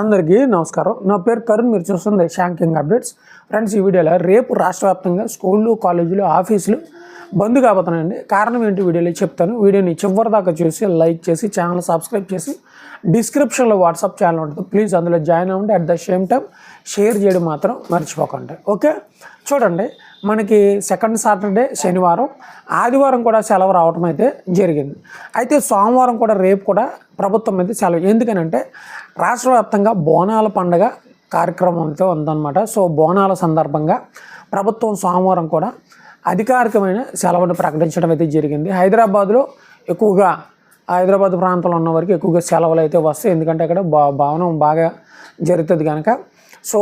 అందరికీ నమస్కారం. నా పేరు కరుణ్ మీరు చూస్తుంది శాంకింగ్ అప్డేట్స్ ఫ్రెండ్స్ ఈ వీడియోలో రేపు రాష్ట్ర వ్యాప్తంగా స్కూళ్ళు కాలేజీలు ఆఫీసులు బంద్ కాబోతున్నాయండి. కారణం ఏంటి వీడియోలో చెప్తాను. వీడియోని చివరి దాకా చూసి లైక్ చేసి ఛానల్ సబ్స్క్రైబ్ చేసి డిస్క్రిప్షన్లో వాట్సాప్ ఛానల్ ఉంటుంది. ప్లీజ్ అందులో జాయిన్ అవ్వండి. At the same time share చేయడం మాత్రం మర్చిపోకండి. ఓకే? చూడండి. మనకి సెకండ్ సాటర్డే శనివారం ఆదివారం కూడా సెలవు రావటం అయితే జరిగింది. అయితే సోమవారం కూడా రేపు కూడా ప్రభుత్వం అయితే సెలవు. ఎందుకనంటే రాష్ట్ర వ్యాప్తంగా బోనాల పండగ కార్యక్రమం అయితే ఉందన్నమాట. సో బోనాల సందర్భంగా ప్రభుత్వం సోమవారం కూడా అధికారికమైన సెలవును ప్రకటించడం అయితే జరిగింది. హైదరాబాద్లో ఎక్కువగా హైదరాబాద్ ప్రాంతంలో ఉన్న వరకు ఎక్కువగా సెలవులు అయితే వస్తాయి. ఎందుకంటే అక్కడ భవనం బాగా జరుగుతుంది కనుక సో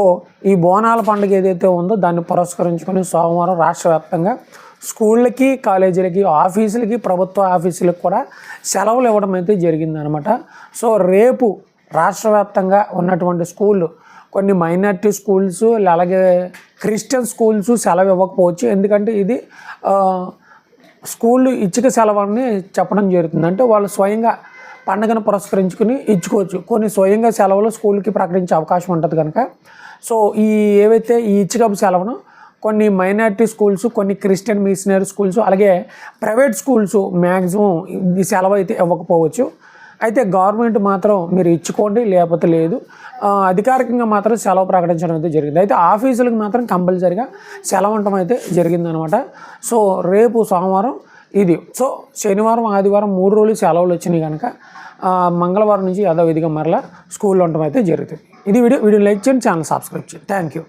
ఈ బోనాల పండుగ ఏదైతే ఉందో దాన్ని పురస్కరించుకొని సోమవారం రాష్ట్ర వ్యాప్తంగా స్కూళ్ళకి కాలేజీలకి ఆఫీసులకి ప్రభుత్వ ఆఫీసులకు కూడా సెలవులు ఇవ్వడం అయితే జరిగిందనమాట. సో రేపు రాష్ట్ర వ్యాప్తంగా ఉన్నటువంటి స్కూళ్ళు కొన్ని మైనార్టీ స్కూల్స్ అలాగే క్రిస్టియన్ స్కూల్స్ సెలవు ఇవ్వకపోవచ్చు. ఎందుకంటే ఇది స్కూళ్ళు ఇచ్చిక సెలవుని చెప్పడం జరుగుతుంది. అంటే వాళ్ళు స్వయంగా పండుగను పురస్కరించుకుని ఇచ్చుకోవచ్చు. కొన్ని స్వయంగా సెలవులు స్కూల్కి ప్రకటించే అవకాశం ఉంటుంది కనుక సో ఈ ఏవైతే ఈ ఇచ్చికపు సెలవును కొన్ని మైనారిటీ స్కూల్స్ కొన్ని క్రిస్టియన్ మిషనరీ స్కూల్స్ అలాగే ప్రైవేట్ స్కూల్స్ మ్యాక్సిమం ఈ సెలవు అయితే ఇవ్వకపోవచ్చు. అయితే గవర్నమెంట్ మాత్రం మీరు ఇచ్చుకోండి లేకపోతే లేదు. అధికారికంగా మాత్రం సెలవు ప్రకటించడం అయితే జరిగింది. అయితే ఆఫీసులకు మాత్రం కంపల్సరిగా సెలవు ఉండటం అయితే జరిగిందనమాట. సో రేపు సోమవారం ఇది. సో శనివారం ఆదివారం మూడు రోజులు సెలవులు వచ్చినాయి కనుక మంగళవారం నుంచి యథావిధిగా మరలా స్కూల్లో ఉండటం అయితే జరుగుతుంది. ఇది వీడియో వీడియో లైక్ చేయండి ఛానల్ సబ్స్క్రైబ్ చేయండి. Thank you